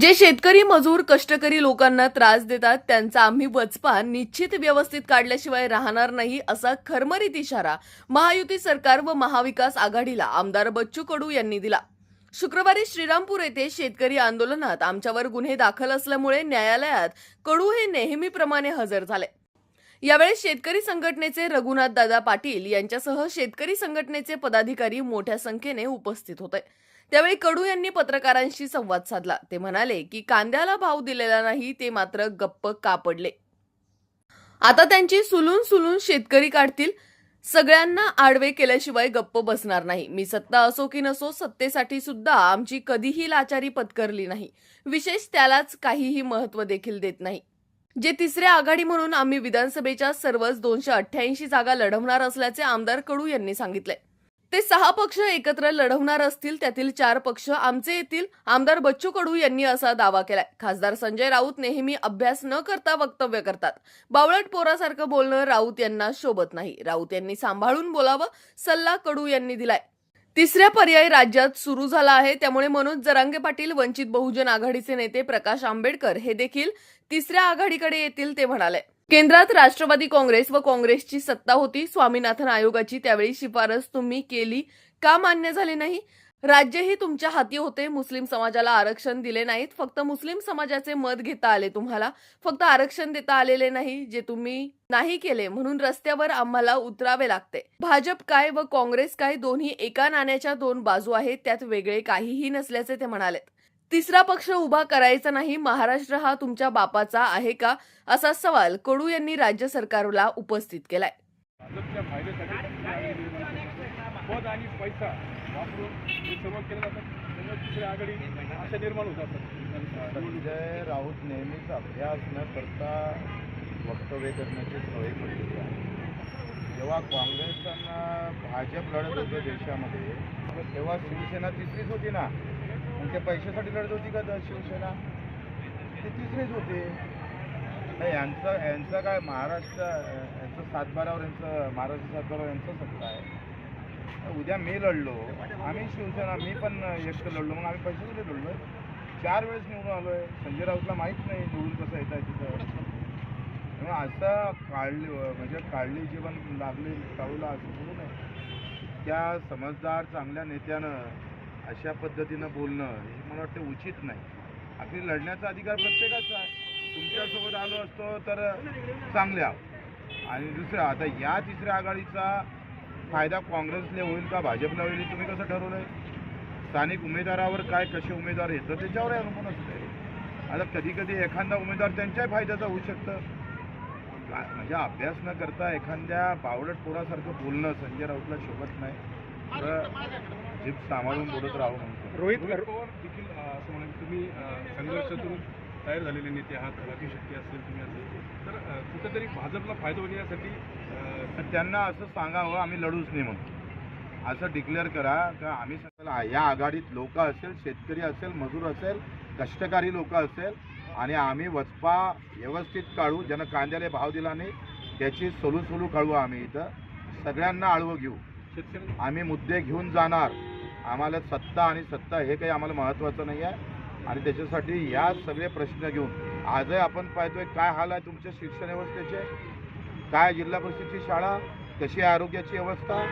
जे शेतकरी मजूर कष्टकरी लोकांना त्रास देतात त्यांचा आम्ही वचपा निश्चित व्यवस्थित काढल्याशिवाय राहणार नाही असा खरमरीत इशारा महायुती सरकार व महाविकास आघाडीला आमदार बच्चू कडू यांनी दिला. शुक्रवारी श्रीरामपूर येथे शेतकरी आंदोलनात आमच्यावर गुन्हे दाखल असल्यामुळे न्यायालयात कडू हे नेहमीप्रमाणे हजर झाले. यावेळी शेतकरी संघटनेचे रघुनाथ दादा पाटील यांच्यासह शेतकरी संघटनेचे पदाधिकारी मोठ्या संख्येने उपस्थित होते. त्यावेळी कडू यांनी पत्रकारांशी संवाद साधला. ते म्हणाले की कांद्याला भाव दिलेला नाही ते मात्र गप्प का पडले आता त्यांची सुलून सुलून शेतकरी काढतील. सगळ्यांना आडवे केल्याशिवाय गप्प बसणार नाही. मी सत्ता असो की नसो सत्तेसाठी सुद्धा आमची कधीही लाचारी पत्करली नाही. विशेष त्यालाच काहीही महत्त्व देखील देत नाही. जे तिसऱ्या आघाडी म्हणून आम्ही विधानसभेच्या सर्वच दोनशे अठ्ठ्याऐंशी जागा लढवणार असल्याचे आमदार कडू यांनी सांगितले. ते सहा पक्ष एकत्र लढवणार असतील त्यातील चार पक्ष आमचे येतील. आमदार बच्चू कडू यांनी असा दावा केलाय. खासदार संजय राऊत नेहमी अभ्यास न करता वक्तव्य करतात. बावळट पोरासारखं बोलणं राऊत यांना शोभत नाही. राऊत यांनी सांभाळून बोलावं सल्ला कडू यांनी दिलाय. तिसऱ्या पर्याय राज्यात सुरू झाला आहे. त्यामुळे मनोज जरांगे पाटील वंचित बहुजन आघाडीचे नेते प्रकाश आंबेडकर हे देखील तिसऱ्या आघाडीकडे येतील ते म्हणाले. केंद्रात राष्ट्रवादी काँग्रेस व काँग्रेसची सत्ता होती. स्वामीनाथन आयोगाची त्यावेळी शिफारस तुम्ही केली. का मान्य झाली नाही? राज्यही तुमच्या हाती होते. मुस्लिम समाजाला आरक्षण दिले नाहीत. फक्त मुस्लिम समाजाचे मत घेता आले तुम्हाला. फक्त आरक्षण देता आलेले नाही जे तुम्ही नाही केले. म्हणून रस्त्यावर आम्हाला उतरावे लागते. भाजप काय व काँग्रेस काय दोन्ही एका नाण्याच्या दोन बाजू आहेत. त्यात वेगळे काहीही नसल्याचे ते म्हणाले तिसरा पक्ष उभा करायचा नाही महाराष्ट्र हा तुमच्या बापाचा आहे का? असा सवाल कडू यांनी राज्य सरकारला उपस्थित केलाय. भाजपच्या फायद्यासाठी पद आणि पैसा वापरून हे सर्व केलं जातं. त्यामुळे तिसरी आघाडी अशा निर्माण होत असतात. संजय राऊत नेहमीच अभ्यास न करता वक्तव्य करण्याची सवय पडलेली आहे. जेव्हा काँग्रेस आणि भाजप लढत होते देशामध्ये तेव्हा शिवसेना तिसरीच होती ना. आणि ते पैशासाठी लढत होती का शिवसेना? ती तिसरीच होती. नाही, यांचं यांचं काय महाराष्ट्र यांचं सातबारावर यांचं महाराष्ट्र सातबारावर यांचं सत्ता आहे. उद्या मी लढलो आम्ही शिवसेना मी पण एकटं लढलो मग आम्ही पैशासाठी लढलो? चार वेळेस निवडून आलो आहे संजय राऊतला माहीत नाही निवडून कसं येत आहे तिथं. त्यामुळे असं काढली म्हणजे काढली जीवन लागली काढूला असं बोलू नये त्या समजदार चांगल्या नेत्यानं अशा पद्धतीनं बोलणं हे मला वाटतं उचित नाही. आपली लढण्याचा अधिकार प्रत्येकाचा आहे. तुमच्यासोबत आलो असतो तर चांगले आहोत. आणि दुसरं आता या तिसऱ्या आघाडीचा फायदा काँग्रेसला होईल का भाजपला होईल तुम्ही कसं ठरवलं आहे स्थानिक उमेदवारावर काय कसे उमेदवार येतं त्याच्यावर अवलंबून असते आता कधी कधी एखादा उमेदवार त्यांच्याही फायद्याचा होऊ शकतं. म्हणजे अभ्यास न करता एखाद्या बावलट पोरासारखं बोलणं संजय राऊतला शोभत नाही. जीप सांभाळून बोलत राहू म्हणतो रोहित पवार देखील असं म्हणाले तुम्ही संघर्षातून तयार झालेले नेते आहात राखी शक्ती असेल तुम्ही असेल. तर कुठेतरी भाजपला फायदा होईल यासाठी त्यांना असं सांगावं आम्ही लढूच नाही म्हणून. असं डिक्लेअर करा का आम्ही या आघाडीत लोक असेल शेतकरी असेल मजूर असेल कष्टकारी लोक असेल आणि आम्ही वचपा व्यवस्थित काढू ज्यानं कांद्याला भाव दिला नाही त्याची सोलू सोलू काढू आम्ही इथं. सगळ्यांना आळवं घेऊ. आम्ही मुद्दे घेऊन जाणार. आम्हाला सत्ता आणि सत्ता हे काही आम्हाला महत्त्वाचं नाही आहे. आणि त्याच्यासाठी या सगळे प्रश्न घेऊन आजही आपण पाहतोय काय हाल आहे तुमच्या शिक्षण व्यवस्थेचे? काय जिल्हा परिषदची शाळा? कशी आहे आरोग्याची व्यवस्था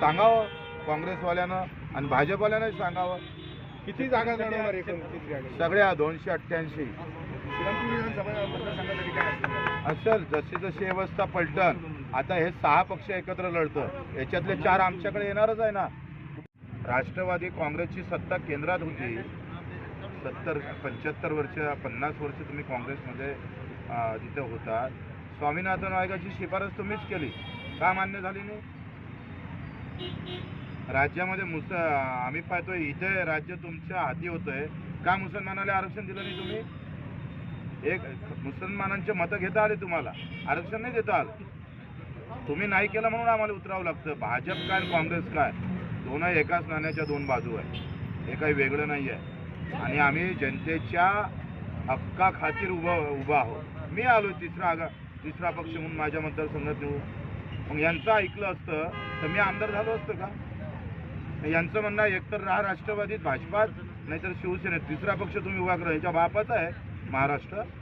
सांगावं? काँग्रेसवाल्यानं आणि भाजपवाल्यानं सांगावं? किती जागा सगळ्या दोनशे अठ्ठ्याऐंशी. सर जशी जशी व्यवस्था पलटन आता हे सहा पक्ष एकत्र लढतं. याच्यातले चार आमच्याकडे येणारच आहे ना. राष्ट्रवादी काँग्रेसची सत्ता केंद्रात होती. सत्तर पंच्याहत्तर वर्ष पन्नास वर्ष तुम्ही काँग्रेसमध्ये अं, तिथे होता. स्वामीनाथन आयोगाची शिफारस तुम्हीच केली. का मान्य झाली नाही? राज्यामध्ये मुस आम्ही पाहतोय इथे राज्य तुमच्या हाती होतंय. का मुसलमानाला आरक्षण दिलं नाही तुम्ही? एक मुसलमानांचे मतं घेता आले तुम्हाला. आरक्षण नाही देता आलं. तुम्ही नाही केलं म्हणून आम्हाला उतरावं लागतं. भाजप काय आणि काँग्रेस काय? दोनही एकाच नाण्याच्या दोन बाजू आहे हे काही वेगळं नाही आहे आणि आम्ही जनतेच्या हक्का खातीर उभं उभा आहोत. मी आलो तिसरा आगा तिसरा पक्ष म्हणून माझ्या मतदारसंघात येऊ मग यांचं ऐकलं असतं तर मी आमदार झालो असतं का? यांचं म्हणणं आहे, एकतर राहा राष्ट्रवादीत भाजपात नाहीतर शिवसेनेत. तिसरा पक्ष तुम्ही उभा करा. याच्या बापाचा आहे. महाराष्ट्र.